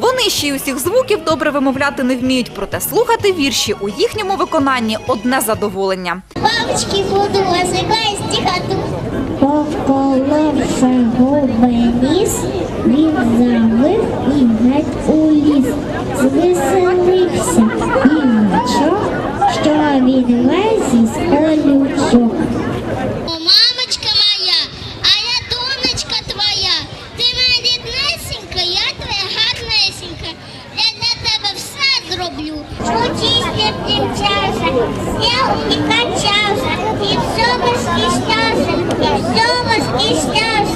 Вони ще й усіх звуків добре вимовляти не вміють, проте слухати вірші у їхньому виконанні одне задоволення. Бабочки буду возникать стігату. Поколовши губи ліс, Учись не примчався, сів і качався, і все восхищався, і все восхищався.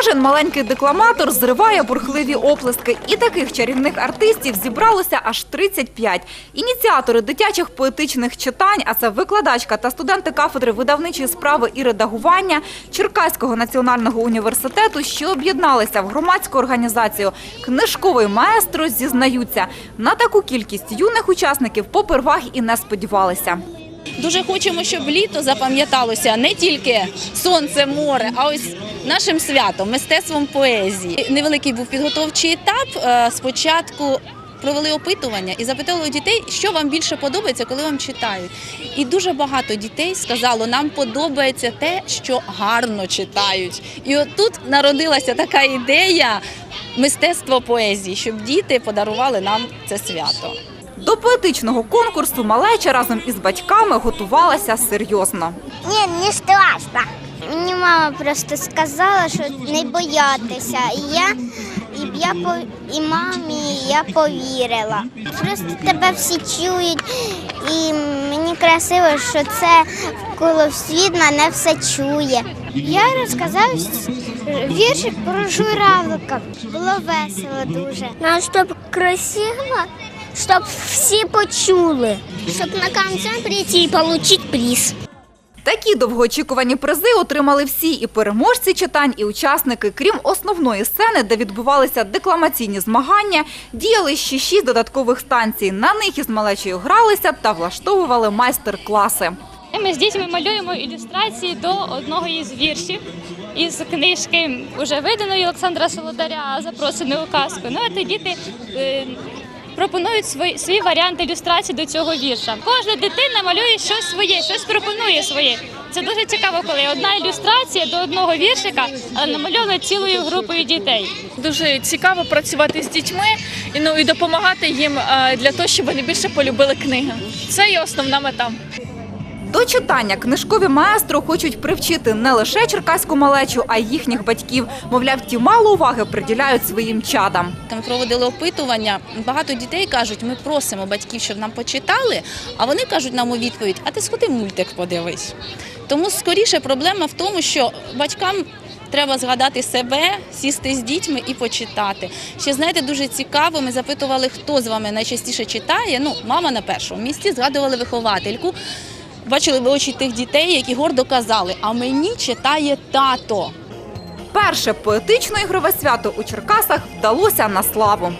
Кожен маленький декламатор зриває бурхливі оплески. І таких чарівних артистів зібралося аж 35. Ініціатори дитячих поетичних читань, а це викладачка та студенти кафедри видавничої справи і редагування Черкаського національного університету, що об'єдналися в громадську організацію Книжковий маестро зізнаються, на таку кількість юних учасників попервах і не сподівалися. Дуже хочемо, щоб літо запам'яталося не тільки сонце, море, а ось нашим святом, мистецтвом поезії. Невеликий був підготовчий етап. Е, Спочатку провели опитування і запитали у дітей, що вам більше подобається, коли вам читають. І дуже багато дітей сказало, нам подобається те, що гарно читають. І от тут народилася така ідея мистецтво поезії, щоб діти подарували нам це свято. До поетичного конкурсу малеча разом із батьками готувалася серйозно. Ні, не страшно. Мені мама просто сказала, що не боятися. І я, і я і мамі я повірила. Просто тебе всі чують, і мені красиво, що це коло світ мене все чує. Я розказав віршик про журавлика. Було весело дуже. Ну, щоб красиво, щоб всі почули, щоб на кінці прийти і отримати приз. Такі довгоочікувані призи отримали всі і переможці читань, і учасники. Крім основної сцени, де відбувалися декламаційні змагання, діяли ще шість додаткових станцій. На них із малечею гралися та влаштовували майстер-класи. Ми з дітьми малюємо ілюстрації до одного із віршів із книжки уже виданої Олександра Солодаря «Запросений у казку. Ну а ті діти е, пропонують свої свій варіант ілюстрації до цього вірша. Кожна дитина малює щось своє, щось пропонує своє. Це дуже цікаво, коли одна ілюстрація до одного віршика, але намальована цілою групою дітей. Дуже цікаво працювати з дітьми і ну і допомагати їм е, для того, щоб вони більше полюбили книги. Це є основна мета. До читання книжкові маестро хочуть привчити не лише черкаську малечу, а й їхніх батьків. Мовляв, ті мало уваги приділяють своїм чадам. Ми проводили опитування. Багато дітей кажуть, ми просимо батьків, щоб нам почитали. А вони кажуть нам у відповідь: а ти сходи мультик подивись. Тому скоріше проблема в тому, що батькам. Треба згадати себе, сісти з дітьми і почитати. Ще знаєте, дуже цікаво. Ми запитували, хто з вами найчастіше читає. Ну, мама на першому місці згадували виховательку. Бачили ви очі тих дітей, які гордо казали: а мені читає тато. Перше поетично-ігрове свято у Черкасах вдалося на славу.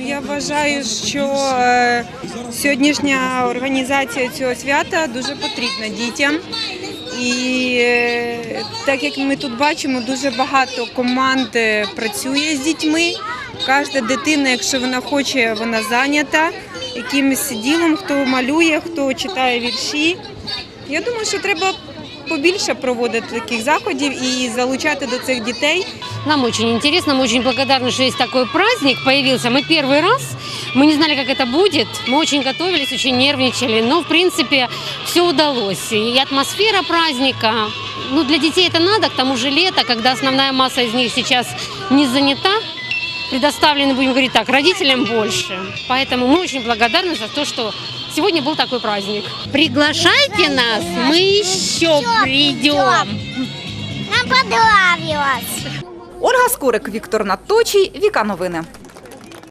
Я вважаю, що е, сьогоднішня організація цього свята дуже потрібна дітям. І е, так як ми тут бачимо, дуже багато команд е, працює з дітьми. Кожна дитина, якщо вона хоче, вона зайнята якимось ділом, хто малює, хто читає вірші. Я думаю, що треба побільше проводити таких заходів і залучати до цих дітей. Нам очень интересно, мы очень благодарны, что есть такой праздник появился. Мы первый раз, мы не знали, как это будет, мы очень готовились, очень нервничали, но, в принципе, все удалось. И атмосфера праздника, ну, для детей это надо, к тому же лето, когда основная масса из них сейчас не занята, предоставлены, будем говорить так, родителям больше. Поэтому мы очень благодарны за то, что сегодня был такой праздник. Приглашайте нас, мы еще придем. Нам понравилось. Ольга Скорик, Віктор Наточій, Віка Новини.